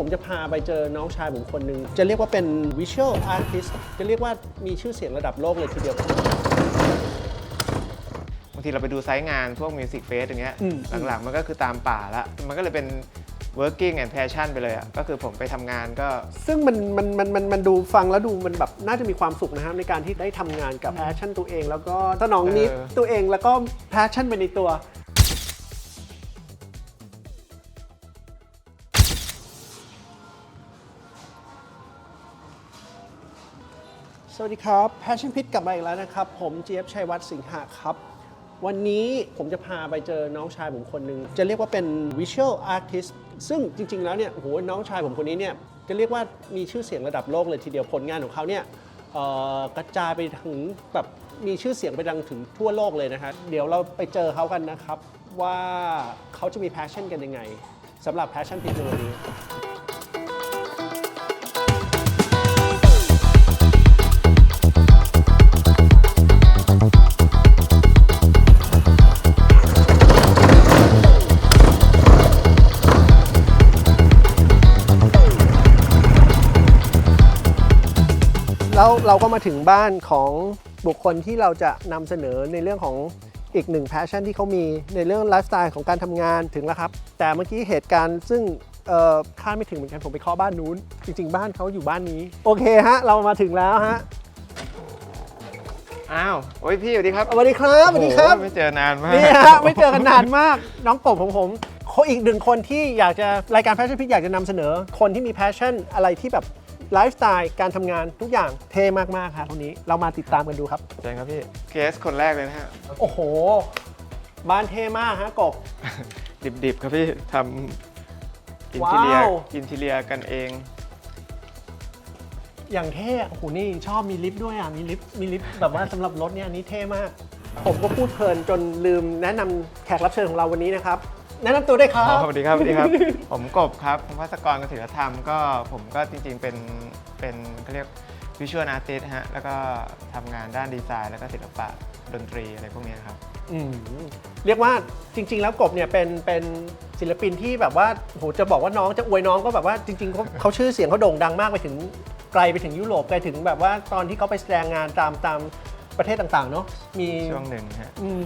ผมจะพาไปเจอน้องชายผมคนหนึ่งจะเรียกว่าเป็น visual artist จะเรียกว่ามีชื่อเสียงระดับโลกเลยทีเดียว บางทีเราไปดูไซต์งานพวกมิวสิกเฟสอย่างเงี้ยอืม หลังๆ มันก็คือตามป่าละ มันก็เลยเป็น working and passion ไปเลยอะ ก็คือผมไปทำงานก็ ซึ่งมันมันมันมันมันดูฟังแล้วดูมันแบบน่าจะมีความสุขนะครับในการที่ได้ทำงานกับแพชชั่นตัวเอง แล้วก็สนองนิดเออ ตัวเองแล้วก็แพชชั่นไปในตัว วัสดีครับ Passion Pit กลับมาอีกแล้วนะครับ ผมเจี๊ยบชัยวัฒน์สิงหะครับ วันนี้ผมจะพาไปเจอน้องชายผมคนหนึ่งจะเรียกว่าเป็น Visual Artist ซึ่งจริง ๆ แล้วเนี่ยโอ้โหน้องชายผมคนนี้เนี่ยจะเรียกว่ามีชื่อเสียงระดับโลกเลยทีเดียวผลงานของเขาเนี่ยเอ่อกระจายไปถึงแบบมีชื่อเสียงไปดังถึงทั่วโลกเลยนะฮะเดี๋ยวเราไปเจอเขากันนะครับ ว่าเขาจะมี passion กันยังไงสำหรับ Passion Pit ในวันนี้ เราก็มาถึงบ้านของบุคคลที่เราจะนำเสนอในเรื่องของอีกหนึ่งแพชชั่นที่เขามีในเรื่องไลฟ์สไตล์ของการทำงานถึงแล้วครับ แต่เมื่อกี้เหตุการณ์ซึ่งเอ่อคาดไม่ถึงเหมือนกันผมไปเคาะบ้านนู้น จริง ๆ บ้านเขาอยู่บ้านนี้ โอเคฮะ เรามาถึงแล้วฮะอ้าวโอ้ยพี่สวัสดีครับสวัสดีครับสวัสดีครับโอ้โหไม่เจอนานมากนี่ฮะไม่เจอกันนานมาก น้องกบของผมเขาอีกหนึ่งคนที่อยากจะรายการแพชชั่นพิกอยากจะนำเสนอ คนที่มีแพชชั่นอะไรที่แบบ ไลฟ์สไตล์การทำงานทุกอย่างเท่มากๆครับคนนี้เรามาติดตามกันดูครับเจนครับพี่เคสคนแรกเลยนะฮะ โอ้โห บ้านเท่มากฮะกบ ดิบๆ ครับพี่ทำอินทีเรียว้าว อินทีเรียกันเอง อย่างเท่อะโอ้โหนี่ชอบมีลิฟต์ด้วยอะมีลิฟต์มีลิฟต์แบบว่าสำหรับรถเนี่ยอันนี้เท่มาก ผมก็พูดเพลินจนลืมแนะนำแขกรับเชิญของเราวันนี้นะครับ แนะนำตัวได้วยครัอ๋อบสวัสดีครับสวัสดีครับ ผมกบครับผมพัศกรกศิลธรรมก็ผมก็จริงๆเป็นเป็นเขาเรียกวิชวลอาร์ติสฮะแล้วก็ทำงานด้านดีไซน์ แล้วก็ศิลปะดนตรีอะไรพวกเนี้ยครับ อืมเรียกว่าจริง ๆ แล้วกบเนี่ยเป็นเป็นศิลปินที่แบบว่าโหจะบอกว่าน้องจะอวยน้องก็แบบว่าจริงๆเขาเขาชื่อเสียงเขาโด่งดังมากไปถึงไกลไปถึงยุโรปไกลถึงแบบว่าตอนที่เขาไปแสดงงานตามตามประเทศต่างๆเนาะมีช่วงหนึ่งฮะ อืม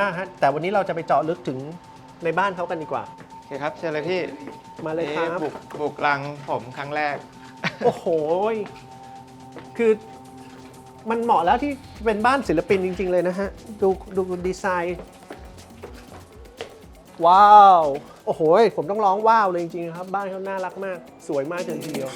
มากฮะแต่วันนี้เราจะไปเจาะลึกถึงในบ้านเขากันดีกว่า โอเคครับเชิญเลยพี่มาเลยครับ นี่บุกบุกรังผมครั้งแรก โอ้โหคือมันเหมาะแล้วที่เป็นบ้านศิลปินจริง ๆ เลยนะฮะ ดูดูดีไซน์ ว้าว โอ้โหผมต้องร้องว้าวเลยจริง ๆ ครับ บ้านเขาน่ารักมาก สวยมากเลยทีเดียว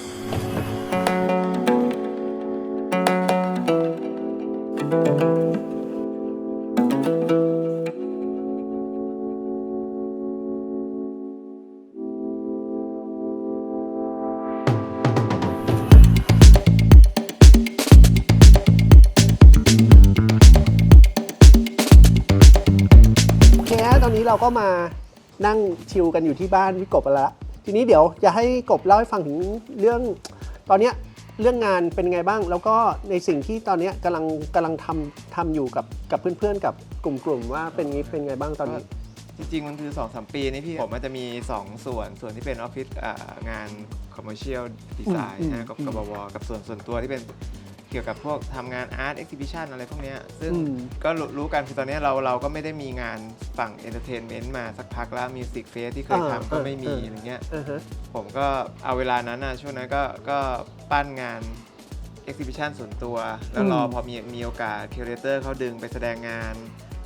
เราก็มานั่งชิลกันอยู่ที่บ้านพี่กบแล้วทีนี้เดี๋ยวจะให้กบเล่าให้ฟังถึงเรื่อง ตอนเนี้ยเรื่องงานเป็นไงบ้าง แล้วก็ในสิ่งที่ตอนเนี้ยกำลังกำลังทำทำอยู่กับกับเพื่อนๆกับกลุ่มๆว่าเป็นงี้เป็นไงบ้างตอนนี้ จริงๆ มันคือ2-3สปีนี้พี่ผมมันจะมี 2 ส่วนส่วนที่เป็นออฟฟิศอ่างาน Commercial Design อืมนะกับกบวกับส่วนส่วนตัวที่เป็น เกี่ยวกับพวกทำงานอาร์ตเอ็กซิบิชันอะไรพวกเนี้ยซึ่งอืม ก็รู้รู้กันคือตอนเนี้ยเราเราก็ไม่ได้มีงานฝั่งเอนเตอร์เทนเมนต์มาสักพักแล้วมิวสิกเฟสที่เคยอ่าทำก็ไม่มีอ่าอะไรเงี้ย อ่าฮะ ผมก็เอาเวลานั้นนะช่วงนั้นก็ก็ปั้นงาน Exhibition ส่วนตัว แล้วรออืมพอมีมีโอกาสคิวเรเตอร์เขาดึงไปแสดงงาน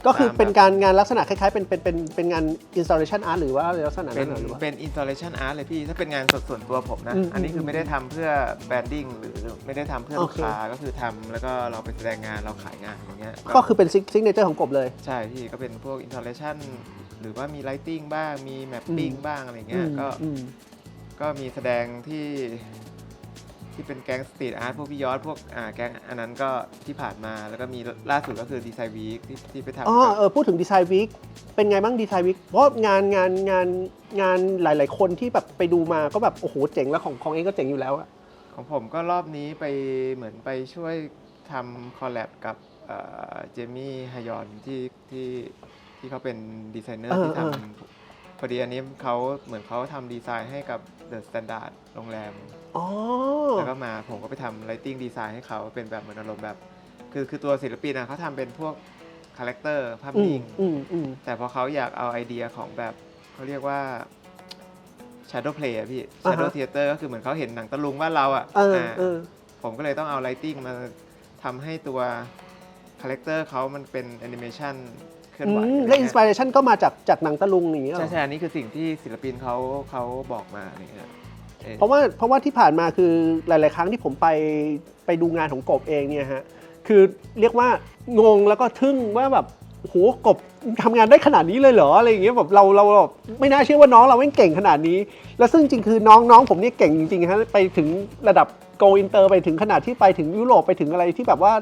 ก็คือตมเป็นแบบการงานลักษณะคล้ายๆ เป็นเป็นเป็นเป็นงาน installation art หรือว่าอะไรลักษณะเป็นั้นนเหรอหรือว่า เป็น installation art เลยพี่ ถ้าเป็นงานสดส่วนตัวผมนะ อืมอันนี้คือมไม่ได้ทำเพื่อ branding หรือไม่ได้ทำเพื่อโอลูกเคค้าก็คือทำแล้วก็เราไปแสดงงานเราขายงานอย่างเงี้ยก็คือเป็นซิกเนเจอร์ของกบเลย ใช่พี่ก็เป็นพวก installation หรือว่ามี lighting บ้างมี mapping อืม บ้างอะไรเงี้ยก็ อืม ก็มีแสดงที่ ที่เป็นแก๊งสตรีทอาร์ตพวกพี่ยอดพวกอ่าแก๊งอันนั้นก็ที่ผ่านมาแล้วก็มีล่าสุดก็คือดีไซน์วีคที่ที่ไปทำอ๋อกับ เออพูดถึงดีไซน์วิกเป็นไงบ้างดีไซน์วิกเพราะงานงานงานงานหลาย ๆ คนที่แบบไปดูมาก็แบบโอ้โหเจ๋งแล้วของของเองก็เจ๋งอยู่แล้วอะของผมก็รอบนี้ไปเหมือนไปช่วยทำคอลแลบกับเจมี่ฮยอนที่ที่ที่เขาเป็นดีไซเนอร์ที่ทำ พอดีอันนี้เขาเหมือนเขาทำดีไซน์ให้กับ The Standard โรงแรม อ๋อ แล้วก็มาผมก็ไปทำ lighting design ให้เขาเป็นแบบเหมือนอารมณ์แบบ คือคือตัวศิลปินอะเขาทำเป็นพวกคาแรคเตอร์ภาพอืมนิ่งอืมอืมแต่พอเขาอยากเอาไอเดียของแบบเขาเรียกว่า shadow play อะพี่ shadow theater ก็คือเหมือนเขาเห็นหนังตะลุงบ้านเราอะเอออ่าเออ ผมก็เลยต้องเอา lighting มาทำให้ตัวคาแรคเตอร์เขามันเป็นแอนิเมชัน เคลื่อนอืไหวมอะไรและเงี้ยอินสปิเรชันก็มาจากจากหนังตะลุงอย่างเงี้ยเหรใช่อ ใช่อันนี้คือสิ่งที่ศิลปินเขาเขาบอกมาอะไรเงี้ยเออเพราะว่าเพราะว่าที่ผ่านมาคือหลาย ๆ ครั้งที่ผมไปไปดูงานของกบเองเนี่ยฮะคือเรียกว่างงแล้วก็ทึ่งว่าแบบโอ้โหกบทำงานได้ขนาดนี้เลยเหรออะไรอย่างเงี้ยแบบเราเราแบบไม่น่าเชื่อว่าน้องเราแม่งเก่งขนาดนี้ แล้วซึ่งจริงๆคือน้องน้องผมเนี่ยเก่งจริงๆฮะไปถึงระดับโกอินเตอร์ไปถึงขนาดที่ไปถึงยุโรปไปถึงอะไรที่แบบว่า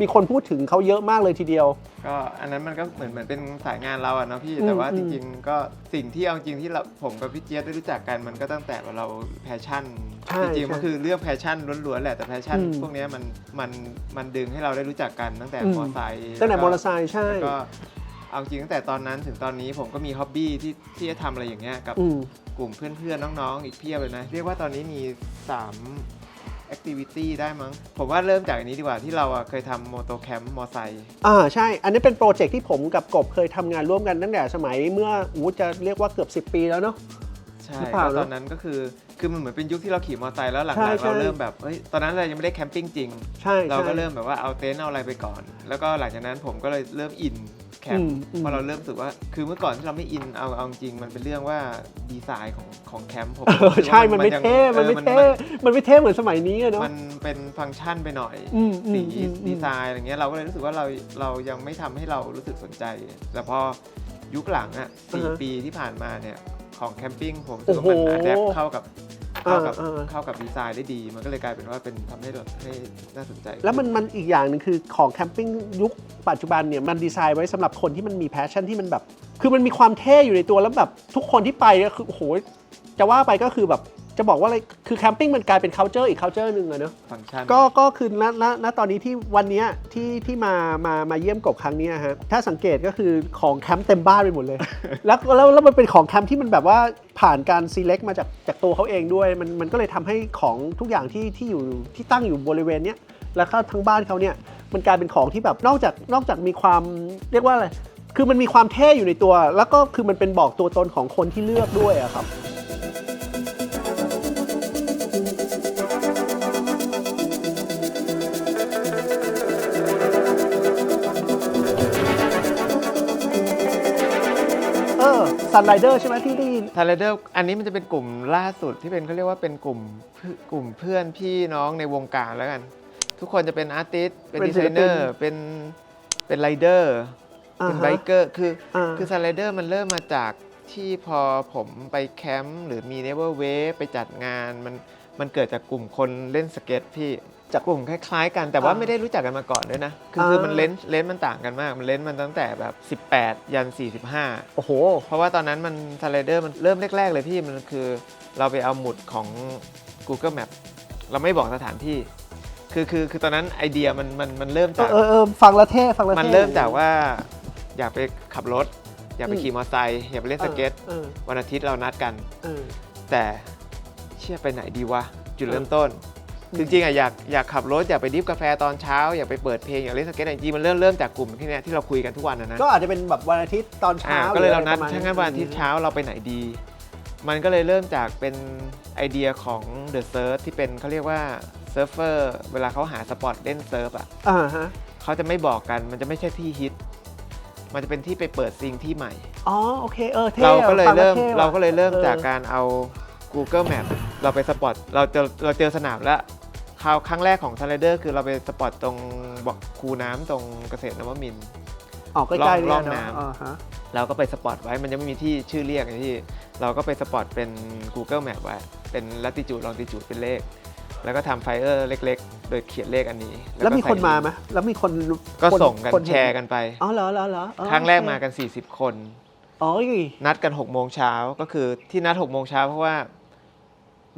มีคนพูดถึงเขาเยอะมากเลยทีเดียว ก็อันนั้นมันก็เหมือนเหมือนเป็นสายงานเราอะเนาะพี่อืมแต่ว่าอืจมริงๆก็สิ่งที่เอาจริงที่เราผมกับพี่เจี๊ยบได้รู้จักกันมันก็ตั้งแต่ว่าเราแพชชั่นใช่จริงๆมันใช่คือเรื่องแพชชั่นล้วนๆแหละแต่แพชชั่นอืมพวกเนี้ยมันมันมันดึงให้เราได้รู้จักกันตั้งแต่อืมมอไซค์ตั้งแต่มอล้วเตก็อร์ไซค์ใช่แล้วก็เอาจริงตั้งแต่ตอนนั้นถึงตอนนี้ผมก็มีฮ็อบบี้ที่ที่จะทำอะไรอย่างเงี้ยกับอืมกลุ่มเพื่อนๆน้องๆอีกเพียบเลยนะ เรียกว่าตอนนี้มี3 activity ได้มั้ง ผมว่าเริ่มจากอันนี้ดีกว่าที่เราอะเคยทำโมโตแคมป์มอไซค์อ่าใช่ อันนี้เป็นโปรเจกต์ที่ผมกับกบเคยทำงานร่วมกันตั้งแต่สมัยเมื่ออู้จะเรียกว่าเกือบ 10 ปีแล้วเนาะ ใช่หรือเปล่าก็ตอนนั้นก็คือคือมันเหมือนเป็นยุคที่เราขี่มอเตอร์ไซค์แล้วหลังใช่ๆใช่ เราเริ่มแบบเฮ้ยตอนนั้นเรายังไม่ได้แคมปิ้งจริง ใช่เราก็ใช่เริ่มแบบว่าเอาเต็นท์เอาอะไรไปก่อน แล้วก็หลังจากนั้นผมก็เลยเริ่มอิน แคมอืป์มอืมเพราะเราเริ่มรู้สึกว่า คือเมื่อก่อนที่เราไม่อินเอาเอาจริงมันเป็นเรื่องว่าดีไซน์ของของแคมป์ผมเออใช่มันไม่ยังเท่มันไม่ออเท่มันไม่เท่เหมือนสมัยนี้อะเนาะ มันเป็นฟังก์ชันไปหน่อยอืมอืมสีอืมอืม ดีไซน์อะไรเงี้ยเราก็เลยรู้สึกว่าเราเรายังไม่ทำให้เรารู้สึกสนใจ แต่พอยุคหลังอะสี่อ่าฮะปีที่ผ่านมาเนี่ยของแคมปิ้งผมรู้โอ้สึกโหว่ามันอัดแอปเข้ากับ เข้ากับอ่าอ่าเข้ากับดีไซน์ได้ดี มันก็เลยกลายเป็นว่าเป็นทำให้เราให้น่าสนใจแล้วมันมันอีกอย่างหนึ่งคือของแคมปิ้งยุคปัจจุบันเนี่ยมันดีไซน์ไว้สำหรับคนที่มันมีแพชชั่นที่มันแบบ คือมันมีความเท่อยู่ในตัวแล้วแบบทุกคนที่ไปก็คือโอ้โหจะว่าไปก็คือแบบ จะบอกว่าอะไรคือแคมปิ้งมันกลายเป็น culture อีก culture หนึ่งอะเนาะฟังก์ชันก็ก็คือณณณตอนนี้ที่วันเนี้ยที่ที่มามามาเยี่ยมกบครั้งเนี้ยฮะถ้าสังเกตก็คือของแคมป์เต็มบ้านไปหมดเลย แล้วแล้วแล้วมันเป็นของแคมป์ที่มันแบบว่าผ่านการ select มาจากจากตัวเขาเองด้วย มันมันก็เลยทำให้ของทุกอย่างที่ที่อยู่ที่ตั้งอยู่บริเวณเนี้ยแล้วก็ทั้งบ้านเขาเนี่ยมันกลายเป็นของที่แบบนอกจากนอกจากมีความเรียกว่าอะไรคือมันมีความเท่อยู่ในตัว แล้วก็คือมันเป็นบอกตัวตนของคนที่เลือกด้วยอะครับ ซันไรเดอร์ใช่ไหมที่ได้ยิน ทาร์เดอร์อันนี้มันจะเป็นกลุ่มล่าสุดที่เป็นเขาเรียกว่าเป็นกลุ่มเพื่อกลุ่มเพื่อนพี่น้องในวงการแล้วกัน ทุกคนจะเป็นอาร์ติสเป็นเป็นดีศิไซลปินเนอร์เป็นเป็นไรเดอร์อ่าเป็นฮะไบเกอร์คืออ่าคือสไลเดอร์มันเริ่มมาจากที่พอผมไปแคมป์หรือมีเนเวอร์เวไปจัดงานมันมันเกิดจากกลุ่มคนเล่นสเก็ตพี่ จากกลุ่มคล้ายๆ กันแต่ว่าอ่าไม่ได้รู้จักกันมาก่อนด้วยนะ คือคืออ่ามันเลนส์เลนส์มันต่างกันมาก มันเลนส์มันตั้งแต่แบบ 18 ยัน 45 โอ้โห เพราะว่าตอนนั้นมันสไลเดอร์มันเริ่มแรก ๆ เลยพี่ มันคือเราไปเอาหมุดของ Google Map เราไม่บอกสถานที่ คือคือคือตอนนั้นไอเดียมันมันมันเริ่มเอจากอเออเออฟังและเท่ฟังและเท่มันเริ่มจากว่าอยากไปขับรถ อยากไปอืมขี่มอเตอร์ไซค์อยากไปเล่นสเก็ตเออวันอาทิตย์เรานัดกันเออแต่เชื่อไปไหนดีวะจุดเออเริ่มต้นอืม จริงๆอะอยากอยากขับรถอยากไปดริฟกาแฟตอนเช้าอยากไปเปิดเพลงอยากเล่นสเก็ตจริงๆมันเริ่มเริ่มจากกลุ่มที่เนี้ยที่เราคุยกันทุกวันนะนะก็อาจจะเป็นแบบวันอาทิตย์ตอนเช้าอ่าก็เลยเราหอนัดอะไประมณถ้างั้นวันอาทิตย์เช้าเราไปไหนดี มันก็เลยเริ่มจากเป็นไอเดียของ The Surf ที่เป็นเขาเรียกว่าเซิร์ฟเฟอร์เวลาเขาหาสปอตเล่นเซิร์ฟอะอ่าฮะเขาจะไม่บอกกันมันจะไม่ใช่ที่ฮิต มันจะเป็นที่ไปเปิดซิงค์ที่ใหม่ อ๋อโอเคเออเท่เราก็เลยฟังแวเริ่มท่ว่ะเราก็เลยเริ่มออจากการเอา Google Map เราไปสปอตเราเจอเราเจอสนามแล้ว คราวครั้งแรกของสไลเดอร์คือเราไปสปอตตรงบอกคูน้ำตรงเกษตรนวมินทร์ ออกใกล้ๆร่องเยน้ำเอ่าฮะเราก็ไปสปอตไว้มันยังไม่มีที่ชื่อเรียกไงที่ เราก็ไปสปอตเป็น Google Map ไว้เป็นลัติจูดลองติจูดเป็นเลข แล้วก็ทำไฟเออร์เล็ก ๆ โดยเขียนเลขอันนี้แล้วมีใส่คนมาไหมแล้วมีคนก็คส่งกันคเห็แชร์กันไป อ๋อเหรอเหรอเหรออ๋อครั้งแรกโอเมากัน 40 คน อ๋อนัดกัน6โมงเช้าก็คือที่นัด6โมงเช้าเพราะว่า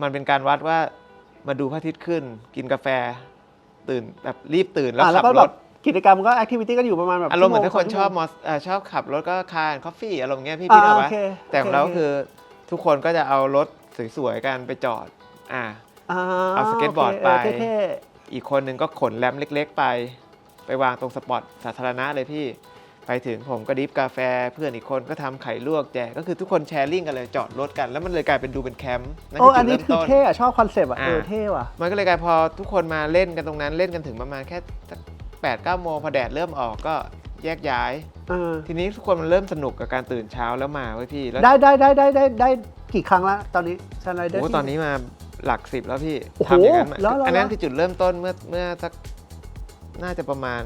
มันเป็นการวัดว่า มาดูพระอาทิตย์ขึ้น กินกาแฟ ตื่นแบบรีบตื่นแล้วอะแล้วขับก็รแบบถ กิจกรรมก็แอคทิวิตี้ก็อยู่ประมาณแบบอารมณ์เหมือนชั่ถ้าวคนโงชอบชั่วมโงอสเอ่อชอบขับรถก็คาร์คอฟฟี่อารมณ์เงี้ยพี่อ่าพี่นึกออกโอปะเคแต่ของเราโอเคก็คือทุกคนก็จะเอารถสวยๆกันไปจอด อ่า อ่าเอาสเก็ตบอร์ดไป โเคเท่อีกคนหนึ่งก็ขนแรมเล็ก ๆ ไป ไปวางตรงสปอตสาธารณะเลยพี่ ไปถึงผมก็ดริฟกาแฟ เพื่อนอีกคนก็ทำไข่ลวกแจกก็คือทุกคนแชร์ลิงก์กันเลยจอดรถกัน แล้วมันเลยกลายเป็นดูเป็นแคมป์ๆนั่นโอ้คืออัจุนดนี้เริ่มคือต้นเท่อะชอบคอนเซปต์อะอ่าเออเท่ว่ะมันก็เลยกลายพอทุกคนมาเล่นกันตรงนั้นเล่นกันถึงประมาณแค่แปดเก้าโมงพอแดดเริ่มออกก็แยกย้ายเออทีนี้ทุกคนมันเริ่มสนุกกับการตื่นเช้าแล้วมาเว้ยพี่แล้วได้ได้ได้ได้ได้ได้กี่ครั้งละตอนนี้ซันไรเดอร์โอ้ตอนนี้มาหลักสิบแล้วพี่โอ้โหทำอย่างนั้นมาแล้วแล้วอันนั้นคือจุดเริ่มต้นเมื่อเมื่อสัก น่าจะประมาณ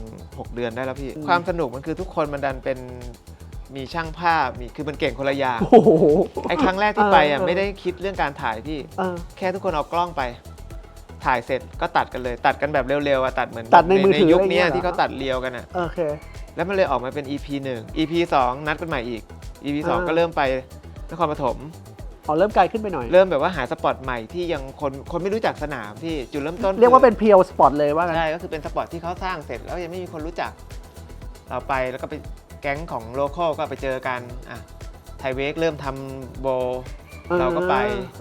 6 เดือนได้แล้วพี่ ความสนุกมันคือทุกคนมันดันเป็นมีช่างภาพมีคือมันเก่งคนละอย่างโอ้โห ไอ้ครั้งแรกที่ไปอะเออ ไม่ได้คิดเรื่องการถ่ายพี่ เออ แค่ทุกคนเอากล้องไป ถ่ายเสร็จก็ตัดกันเลย ตัดกันแบบเร็วๆอะตัดเหมือนตัดในมือถือยุคอะไรเงี้เนี้ยยเหรอ ที่เขาตัดเรียวกันอะ โอเค แล้วมันเลยออกมาเป็น EP 1 EP 2 นัดกันใหม่อีก EP อ่า2ก็เริ่มไปนครปฐม อ๋อเริ่มไกลขึ้นไปหน่อย เริ่มแบบว่าหาสปอตใหม่ที่ยังคนคนไม่รู้จักสนามที่จุดเริ่มต้นเรียกว่าคือเป็นเพียวสปอร์ตเลยว่ากันใช่ก็คือเป็นสปอตที่เขาสร้างเสร็จแล้วยังไม่มีคนรู้จัก เราไปแล้วก็ไปแก๊งของโลคอลก็ไปเจอกันอะไทยเวกเริ่มทำโบว์เราก็ไป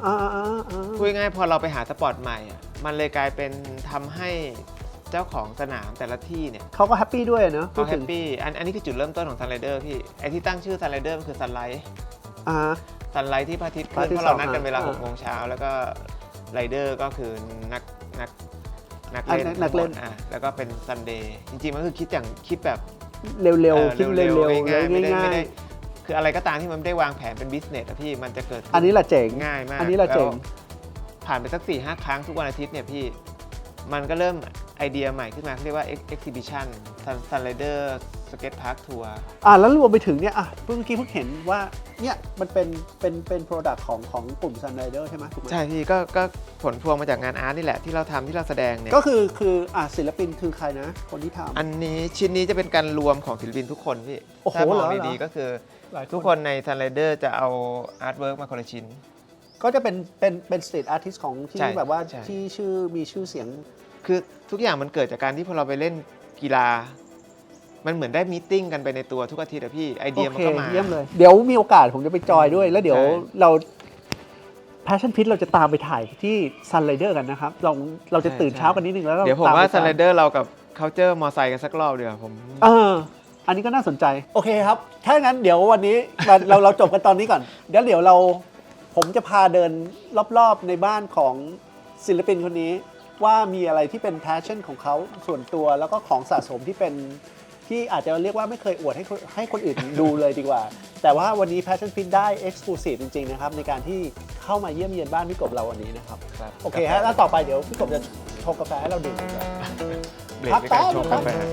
อ่าอ่าอ่าอ่าพูดง่ายๆพอเราไปหาสปอตใหม่อะมันเลยกลายเป็นทำให้เจ้าของสนามแต่ละที่เนี่ยเขาก็แฮปปี้ด้วยเนอะพูเขาดแฮถึปงปี้อันอันนี้คือจุดเริ่มต้นของซันไรเดอร์พี่ไอที่ตั้งชื่อซันไรเดอร์มันคือซันไลท์ อ่าซันไลท์ที่พระอาทิตย์พระขึ้อานทิตย์เพราะเรานัดส่องกันเวลาอ่าหกโมงเช้าแล้วก็ไรเดอร์ก็คือนักนักนักอะเล่นนักเล่น ทั้งหมดอะแล้วก็เป็นซันเดย์จริงๆมันคือคิดอย่างคิดแบบเร็วเออๆคิดเร็วๆง่ายๆไม่ได้ง่าไม่ยได้คืออะไรก็ตามที่มันไม่ได้วางแผนเป็นบิสเนสอะพี่มันจะเกิดๆอันนี้แหละเจ๋ง ง่ายมากอันนี้แหละเจ๋งวผ่านไปสักสี่ห้าครั้งทุกวันอาทิตย์เนี่ยพี่ มันก็เริ่มไอเดียใหม่ขึ้นมาเขาเรียกว่า exhibition sun rider skate park tour อ่าแล้วรวมไปถึงเนี่ยอะเมื่อกี้เพิ่งเห็นว่า เนี่ยมันเป็นเป็นเป็นโปรดักต์ของของกลุ่ม Sun Rider ใช่ไหมถูกไหมใช่พี่ก็ก็ผลพวงมาจากงานอาร์ตนี่แหละที่เราทำที่เราแสดงเนี่ยก็คือคืออะศิลปินคือใครนะ คนที่ทำอันนี้ชิ้นนี้จะเป็นการรวมของศิลปินทุกคนพี่โอ้โหถ้ามองเหรอดีๆก็คือหลายทุกคนใน Sun Rider จะเอาอาร์ตเวิร์กมาคนละชิ้นก็จะเป็นเป็นเป็นสตรีทอาร์ติสของที่ใช่แบบว่าใช่ที่ชื่อมีชื่อเสียง คือทุกอย่างมันเกิดจากการที่พอเราไปเล่นกีฬา มันเหมือนได้มีตติ้งกันไปในตัวทุกอาทิตย์อะพี่ไอเดียโอมันเคก็มา เยี่ยมเลย เดี๋ยวมีโอกาสผมจะไปจอยด้วย แล้วเดี๋ยวใช่ เรา Passion Pit เราจะตามไปถ่ายที่ Sun Rider กันนะครับ เราเราจะตื่นเช้ากันนิดนึงแล้วเราเดี๋ยวผมตว่าไป Sun Rider เรากับ culture มอไซค์กันสักรอบเดียวาผมเออ อันนี้ก็น่าสนใจ โอเคครับ ถ้างั้นเดี๋ยววันนี้เราเราเราจบกันตอนนี้ก่อน เดี๋ยวเดี๋ยวเราผมจะพาเดินรอบๆในบ้านของศิลปินคนนี้ ว่ามีอะไรที่เป็น passion ของเขาส่วนตัวแล้วก็ของสะสมที่เป็น ที่อาจจะเรียกว่าไม่เคยอวดให้คนให้คนอื่นดูเลยดีกว่า แต่ว่าวันนี้ passion fit ได้ exclusive จริง ๆ นะครับ ในการที่เข้ามาเยี่ยมเยียนบ้านพี่กบเราวันนี้นะครับ ครับโอเคฮะแล้วต่อไปเดี๋ยวพี่กบจะชงกาแฟให้เราดื่มกัน เบรกด้วยการชงกาแฟนะ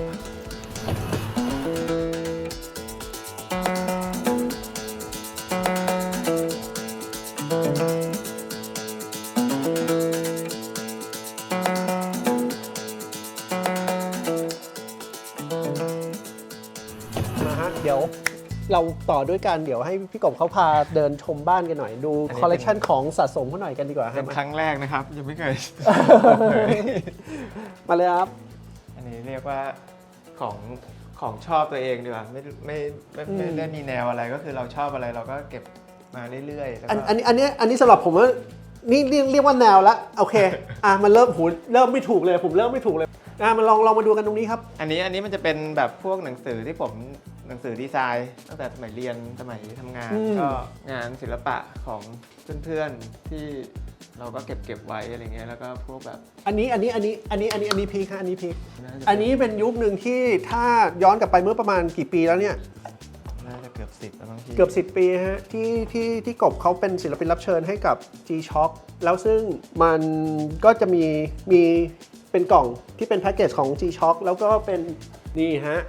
เราต่อด้วยกันเดี๋ยวให้พี่กบเขาพาเดินชมบ้านกันหน่อยดูอันนี้คอลเลกชันของสะสมเขาหน่อยกันดีกว่าเป็นฮะครั้งแรกนะครับ ยังไม่เคยมาเลยครับ อันนี้เรียกว่าของของชอบตัวเองดีกว่าไม่ไม่ไม่ไม่อืมได้มีแนวอะไรก็คือเราชอบอะไรเราก็เก็บมาเรื่อยๆแล้วอันก็อันนี้อันนี้อันนี้สำหรับผมว่านี่เรียกเรียกว่าแนวละโอเค อะมันเริ่มหูเริ่มไม่ถูกเลย ผมเริ่มไม่ถูกเลยอะมาลองลองมาดูกันตรงนี้ครับ อันนี้อันนี้มันจะเป็นแบบพวกหนังสือที่ผม หนังสือดีไซน์ ตั้งแต่สมัยเรียนสมัยทำงาน อืม ก็งานศิลปะของเพื่อนๆที่เราก็เก็บเก็บไว้อะไรเงี้ยแล้วก็พวกแบบอันนี้อันนี้อันนี้อันนี้อันนี้อันนี้พีคฮะอันนี้พีคน่าจะอันนี้เป็นยุคหนึ่งที่ถ้าย้อนกลับไปเมื่อประมาณกี่ปีแล้วเนี่ย น่าจะเกือบสิบแล้วบางทีเกือบ 10 ปีฮะที่ที่ที่กบเขาเป็นศิลปินรับเชิญให้กับ G-Shock แล้วซึ่งมันก็จะมีมีเป็นกล่องที่เป็นแพ็กเกจของ G-Shock แล้วก็เป็นนี่ฮะ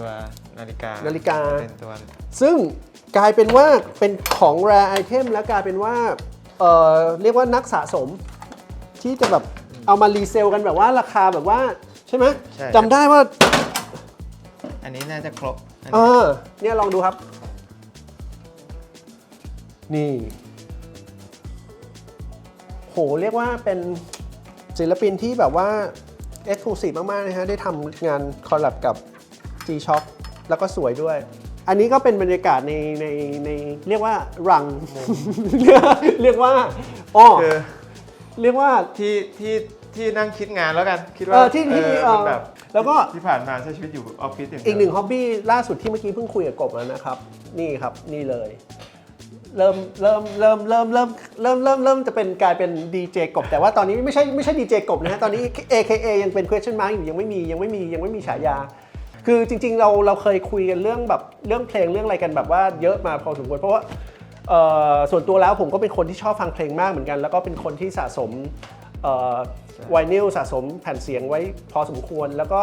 ตัวนาฬิกานานาฬิกา เป็นตัว ซึ่งกลายเป็นว่าเป็นของ rare item แล้วกลายเป็นว่าเอ่อเรียกว่านักสะสม ที่จะแบบเอามารีเซลกันแบบว่าราคาแบบว่าใช่ไหมใช่ จำได้ว่า อันนี้น่าจะครบอันเอนี้อ เนี่ยลองดูครับ นี่ โห เรียกว่าเป็นศิลปินที่แบบว่า e x c l u s i v e มาก ๆ นะฮะ ได้ทำงานคอลแลบกับ G-Shock แล้วก็สวยด้วย อันนี้ก็เป็นบรรยากาศในในในเรียกว่ารัง เรียกว่าอ๋อคือเรียกว่า ที่ที่ที่นั่งคิดงานแล้วกันคิดเอว่าอที่ที่เออเออมันแบบแล้วก็ ที่ผ่านมาใช้ชีวิตอยู่ออฟฟิศอย่างเดียวอีกหนึ่งฮ็อบบี้ล่าสุดที่เมื่อกี้เพิ่งคุยกับกบแล้วนะครับ นี่ครับนี่เลย เริ่มเริ่มเริ่มเริ่มเริ่มเริ่มเริ่มเริ่มจะเป็นกลายเป็นดีเจกบ แต่ว่าตอนนี้ไม่ใช่ไม่ใช่ดีเจกบนะฮะตอนนี้ AKA ยังเป็น question mark อยู่ยังไม่มียังไม่มียังไม่มีฉายา คือจริง ๆ เราเราเคยคุยกันเรื่องแบบเรื่องเพลงเรื่องอะไรกันแบบว่าเยอะมาพอสมควรเพราะว่าเอ่อส่วนตัวแล้วผมก็เป็นคนที่ชอบฟังเพลงมากเหมือนกัน แล้วก็เป็นคนที่สะสมไวนิลสะสมแผ่นเสียงไว้พอสมควร แล้วก็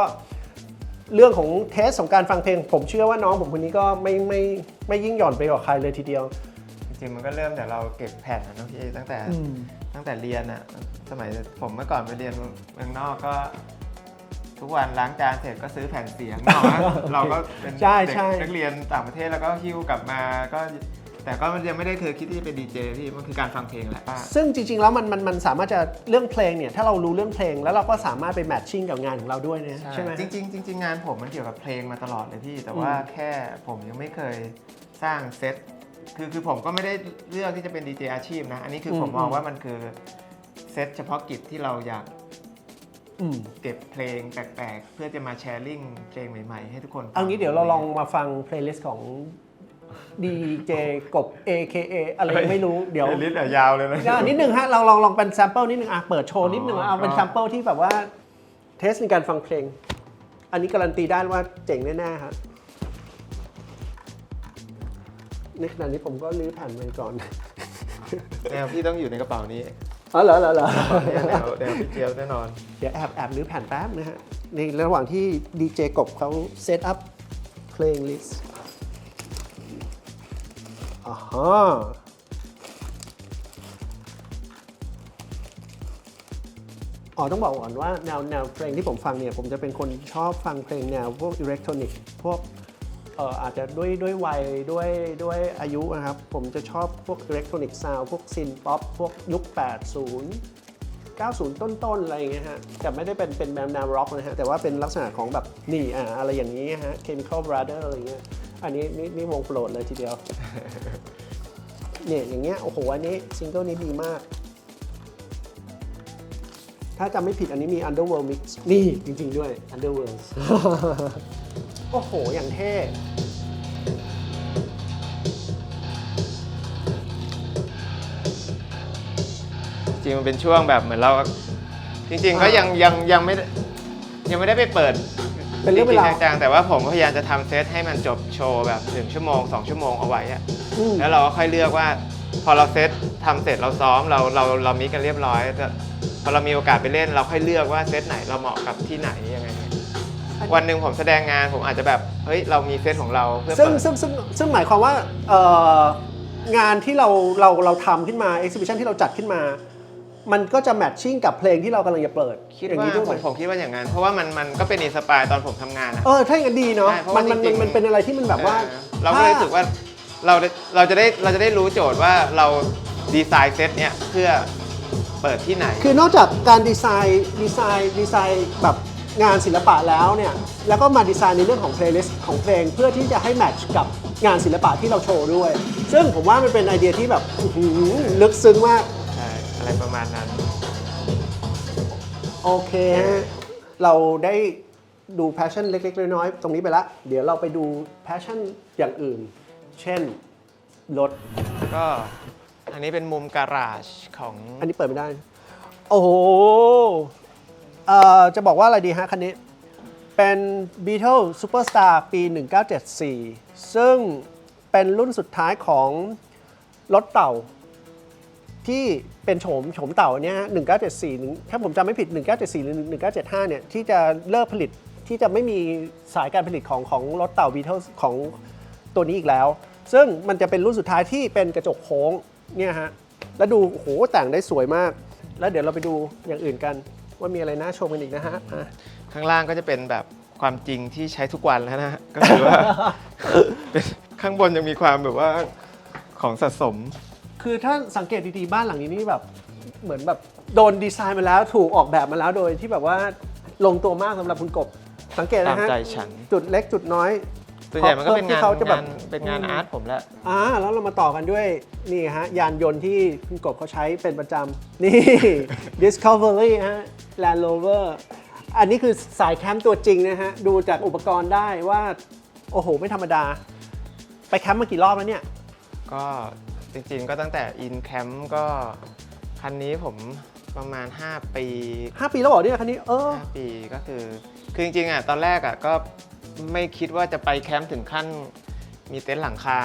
เรื่องของเทสของการฟังเพลง ผมเชื่อว่าน้องผมคนนี้ก็ไม่ไม่ไม่ยิ่งหย่อนไปกว่าใครเลยทีเดียว จริงๆมันก็เริ่มแต่เราเก็บแผ่นนะเนอะพี่ตั้งแต่ตั้งแต่เรียนอะสมัยผมเมื่อก่อนไปเรียนเมืองนอกก็ ทุกวันล้างจานเสร็จก็ซื้อแผ่นเสียงเนาะเราก็เป็นใช่เด็กใช่นักเรียนต่างประเทศแล้วก็ฮิ้วกลับมาก็ แต่ก็มันยังไม่ได้เคยคิดที่จะเป็นดีเจพี่มันคือการฟังเพลงแหละซึ่งจริง ๆ แล้วมันมันมันสามารถจะเรื่องเพลงเนี่ย ถ้าเรารู้เรื่องเพลงแล้วเราก็สามารถไปแมทชิ่งกับงานของเราด้วยนะใช่ไหม จริงๆจริงๆงานผมมันเกี่ยวกับเพลงมาตลอดเลยพี่ แต่ว่าแค่ผมยังไม่เคยสร้างเซตคือคือผมก็ไม่ได้เลือกที่จะเป็นดีเจอาชีพนะ อันนี้คือผมอืมมองว่ามันคือเซตเฉพาะกิจที่เราอยากอืม เก็บเพลงแปลกๆ เพื่อจะมาแชร์ลิงเพลงใหม่ๆ ให้ทุกคนฟัเอางี้เดี๋ยวเราลองมาฟังเพลย์ลิสต์ของดีเจกบ AKA อะไรไม่รู้เดี๋ยวเพลย์ลิสต์อะยาวเลยนะอะนิดนึงฮะเราลองลองเป็นแซมเปิลนิดนึงอะเปิดโชว์นิดนึงอ๋อเอาเป็นก็แซมเปิลที่แบบว่าเทสในการฟังเพลง อันนี้การันตีได้ว่าเจ๋งแน่ๆฮะในขณะนี้ผมก็รื้อแผ่นไปก่อนแนวพี่ต้องอยู่ในกระเป๋านี้ อ๋อเหรอเหรอเหรอเนี่ยแนวแนวพี่เจียวแน่นอน เดี๋ยวแอบแอบรื้อแผ่นแป๊บนะฮะ ในระหว่างที่ดีเจกบเขาเซตอัพเพลงลิสต์อ่าฮะอ๋อต้องบอกก่อนว่าแนวแนวเพลงที่ผมฟังเนี่ย ผมจะเป็นคนชอบฟังเพลงแนวพวกอิเล็กทรอนิกส์พวก เอ่ออาจจะด้วยด้วยวัยด้วยด้วยอายุนะครับ ผมจะชอบพวกอิเล็กทรอนิกส์ซาวพวกซินป๊อปพวกยุค 80 90 ต้นๆ อะไรอย่างเงี้ยฮะ แต่ไม่ได้เป็นเป็นแนวแนวร็อกนะฮะ แต่ว่าเป็นลักษณะของแบบนี่อ่าอะไรอย่างนี้ฮะ Chemical Brother อะไรเงี้ย อันนี้นี่นี่วงโปรดเลยทีเดียว เนี่ยอย่างเงี้ย โอ้โห อันนี้ซิงเกิลนี้ดีมาก ถ้าจำไม่ผิดอันนี้มี Underworld Mix นี่จริง ๆ ด้วย Underworld โอ้โห อย่างเท่ จริงๆมันเป็นช่วงแบบเหมือนเรา จริง ๆ ก็ยังยังยังไม่ได้ยังไม่ได้ไปเปิดเป็นเรื่องจเวริงลา ๆจังๆแต่ว่าผมก็พยายามจะทำเซตให้มันจบโชว์แบบ1ชั่วโมง 2 ชั่วโมงเอาไว้อะอืม แล้วเราก็ค่อยเลือกว่า พอเราเซตทำเสร็จเราซ้อมเราเราเรามิกกันเรียบร้อยแต่พอเรามีโอกาสไปเล่น เราค่อยเลือกว่าเซตไหนเราเหมาะกับที่ไหนยังไงเนี่ย วันหนึ่งผมแสดงงานผมอาจจะแบบเฮ้ยเรามีเซตของเราเพื่อซึ่งเปิดซึ่งซึ่งซึ่งหมายความว่าเอ่องานที่เราเราเราทำขึ้นมา exhibition ที่เราจัดขึ้นมา มันก็จะแมทชิ่งกับเพลงที่เรากำลังจะเปิดคิดอย่างว่านี้ด้วยผไหมมผมคิดว่าอย่างนั้น เพราะว่ามันมันก็เป็นอินสปายตอนผมทำงานอะ เออถ้าอย่างนั้นดีเนาะใช่เพราะมัว่านมันจริงๆ มันเป็นอะไรที่มันแบบว่าเออเราก็เลยรู้สึกว่าเราได้เราจะได้เราจะได้รู้โจทย์ว่าเราดีไซน์เซตเนี้ยเพื่อเปิดที่ไหน คือนอกจากการดีไซน์ดีไซน์ดีไซน์แบบ งานศิลปะแล้วเนี่ยแล้วก็มาดีไซน์ในเรื่องของเพลย์ลิสต์ของเพลงเพื่อที่จะให้แมทช์กับงานศิลปะที่เราโชว์ด้วย ซึ่งผมว่ามันเป็นไอเดียที่แบบอื้อหือลึกซึ้งมาก ใช่อะไรประมาณนั้น โอเคฮะเราได้ดูแพชชั่นเล็ก ๆ น้อยๆตรงนี้ไปละ เดี๋ยวเราไปดูแพชชั่นอย่างอื่น เช่นรถ ก็อันนี้เป็นมุมการาจของ อันนี้เปิดไม่ได้ โอ้โห เอ่อจะบอกว่าอะไรดีฮะคันนี้ เป็น Beetle Superstar ปี 1974 ซึ่งเป็นรุ่นสุดท้ายของรถเต่า ที่เป็นโฉมโฉมเต่าเนี่ยฮะ1974ถ้าผมจำไม่ผิด 1974 หรือ 1975 เนี่ย ที่จะเลิกผลิตที่จะไม่มีสายการผลิตของของรถเต่า Beetle ของตัวนี้อีกแล้ว ซึ่งมันจะเป็นรุ่นสุดท้ายที่เป็นกระจกโค้งเนี่ยฮะแล้วดูโอ้โหแต่งได้สวยมาก แล้วเดี๋ยวเราไปดูอย่างอื่นกัน ว่ามีอะไรน่าชมกันอีกนะฮะอะข้างล่างก็จะเป็นแบบความจริงที่ใช้ทุกวันแล้วนะฮะ ก็คือว่า เป็นข้างบนยังมีความแบบว่าของสะสม คือถ้าสังเกตดีๆบ้านหลังนี้นี่แบบ เหมือนแบบโดนดีไซน์มาแล้วถูกออกแบบมาแล้วโดยที่แบบว่าลงตัวมากสำหรับคุณกบ สังเกตนะฮะตามใจฉัน จุดเล็กจุดน้อย ส่วนใหญ่มันก็เป็นที่งานเขาจะแบบ งานเป็นงานอาร์ตผมแหละ อ่าแล้วเรามาต่อกันด้วยนี่ฮะยานยนต์ที่คุณกบเขาใช้เป็นประจำนี่ Discovery ฮะ Land Rover อันนี้คือสายแคมป์ตัวจริงนะฮะ ดูจากอุปกรณ์ได้ว่า โอ้โห ไม่ธรรมดา ไปแคมป์มากี่รอบแล้วเนี่ย ก็จริงๆก็ตั้งแต่อินแคมป์ก็ คันนี้ผมประมาณ 5 ปี 5 ปีแล้วเหรอเนี่ยคันนี้เออ 5 ปีก็คือ คือจริงๆอะตอนแรกอะก็ไม่คิดว่าจะไปแคมป์ถึงขั้น มีเต็นท์หลังคา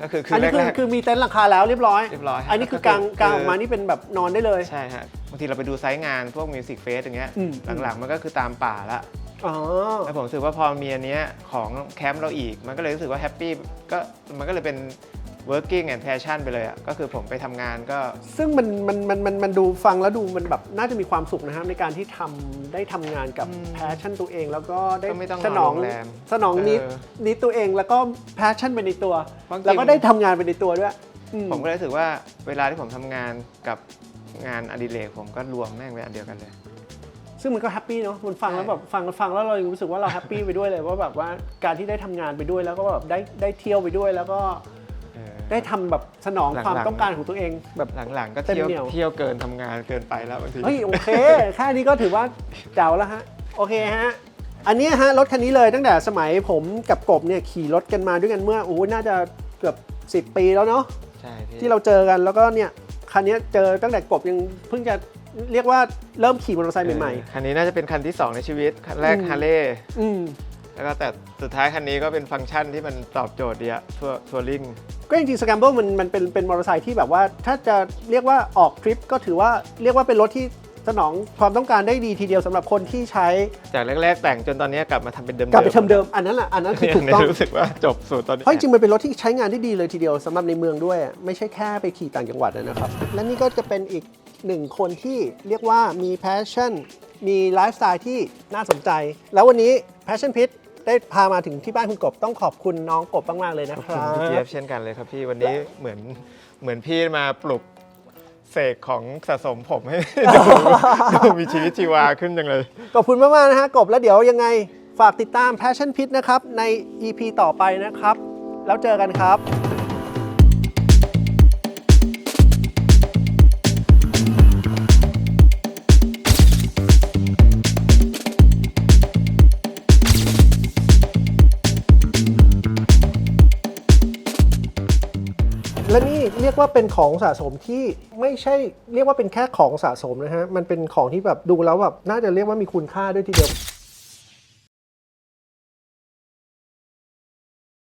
ก็คือคืออันนี้คือแรก คือมีเต็นท์หลังคาแล้วเรียบร้อย เรียบร้อยฮะอันนี้คือกก็ลางคือกลางออกมานี่เป็นแบบนอนได้เลย ๆใช่ฮะบางทีเราไปดูไซต์งานพวกมิวสิกเฟสอย่างเงี้ยอืม หลังๆมันก็คือตามป่าละอ๋อ แล้วผมรู้สึกว่าพอมีอันเนี้ยของแคมป์เราอีก มันก็เลยรู้สึกว่าแฮปปี้ก็มันก็เลยเป็น working and passion ไปเลยอะก็คือผมไปทำงานก็ ซึ่งมันมันมันมันมันดูฟังแล้วดูมันแบบน่าจะมีความสุขนะครับในการที่ทำได้ทำงานกับอืมแพชชั่นตัวเอง แล้วก็ได้ก็ไม่ต้องสนองนอนโรงแรมสนองนิดเออนิดตัวเองแล้วก็แพชชั่นไปในตัว บางที แล้วก็ได้ทำงานไปในตัวด้วยอืผมก็เลยรู้สึกว่าเวลาที่ผมทำงานกับงานอดิเรกผมก็รวมแม่งเป็นอันเดียวกันเลย ซึ่งมันก็แฮปปี้เนาะมันฟังแล้วใช่แบบฟังฟังแล้วเรารู้สึกว่าเราแฮปปี้ไปด้วยเลยว่าแบบว่าการที่ได้ทำงานไปด้วยแล้วก็แบบได้ได้เที่ยวไปด้วยแล้วก็เออ ได้ทำแบบสนองหลังๆความต้องการของตัวเองแบบ หลังๆ ก็เต็มเที่ยวเหนียว เที่ยวเกินทำงานเกินไปแล้วบางที เฮ้ยโอเค แค่นี้ก็ถือว่าเจ๋วแล้วฮะ โอเคฮะ อันนี้ฮะ รถคันนี้เลยตั้งแต่สมัยผมกับกบเนี่ย ขี่รถกันมาด้วยกันเมื่อโอ้น่าจะเกือบ 10 ปีแล้วเนาะ ใช่พี่ที่เราเจอกันแล้วก็เนี่ยคันนี้เจอตั้งแต่กบยังเพิ่งจะเรียกว่าเริ่มขี่มอเตอร์ไซค์ใหม่ เออคันนี้น่าจะเป็นคันที่ 2 ในชีวิต คันแรกอืม ฮาร์เลย์ๆ อืม แล้วก็แต่สุดท้ายคันนี้ก็เป็นฟังก์ชันที่มันตอบโจทย์ดีอะทัวทัวริงก็จริงๆสแกมเบิลมันมันเป็นเป็นมอเตอร์ไซค์ที่แบบว่า ถ้าจะเรียกว่าออกทริปก็ถือว่าเรียกว่าเป็นรถที่สนองความต้องการได้ดีทีเดียวสำหรับคนที่ใช้จากแรกๆ แต่งจนตอนนี้กลับมาทำเป็นเดิมๆกลับไปเทมเดิมอันนั้นแหละอันนั้นคือถูกต้องรู้สึกว่าจบสูตรตอนนี้เพราะจริงๆมันเป็นรถที่ใช้งานได้ดีเลยทีเดียวสำหรับในเมืองด้วยอะไม่ใช่แค่ไปขี่ต่างจังหวัดอะนะครับและนี่ก็จะเป็นอีกหนึ่งคนที่เรียกว่ามีแพชชั่นมีไลฟ์สไตล์ที่น่าสนใจ แล้ววันนี้ Passion Pit ได้พามาถึงที่บ้านคุณกบต้องขอบคุณน้องกบมากๆเลยนะขอบคคุณรับพี่เจี๊ยบเช่นกันเลยครับพี่วันนี้เหมือนเหมือนพี่มาปลุกเสกของสะสมผมให้ ดูดูมีชีวิตชีวาขึ้นจังเลย ขอบคุณมากๆนะฮะกบแล้วเดี๋ยวยังไงฝากติดตาม Passion Pit นะครับ ใน EP ต่อไปนะครับ แล้วเจอกันครับ เรียกว่าเป็นของสะสมที่ไม่ใช่เรียกว่าเป็นแค่ของสะสมนะฮะ มันเป็นของที่แบบดูแล้วแบบน่าจะเรียกว่ามีคุณค่าด้วยทีเดียว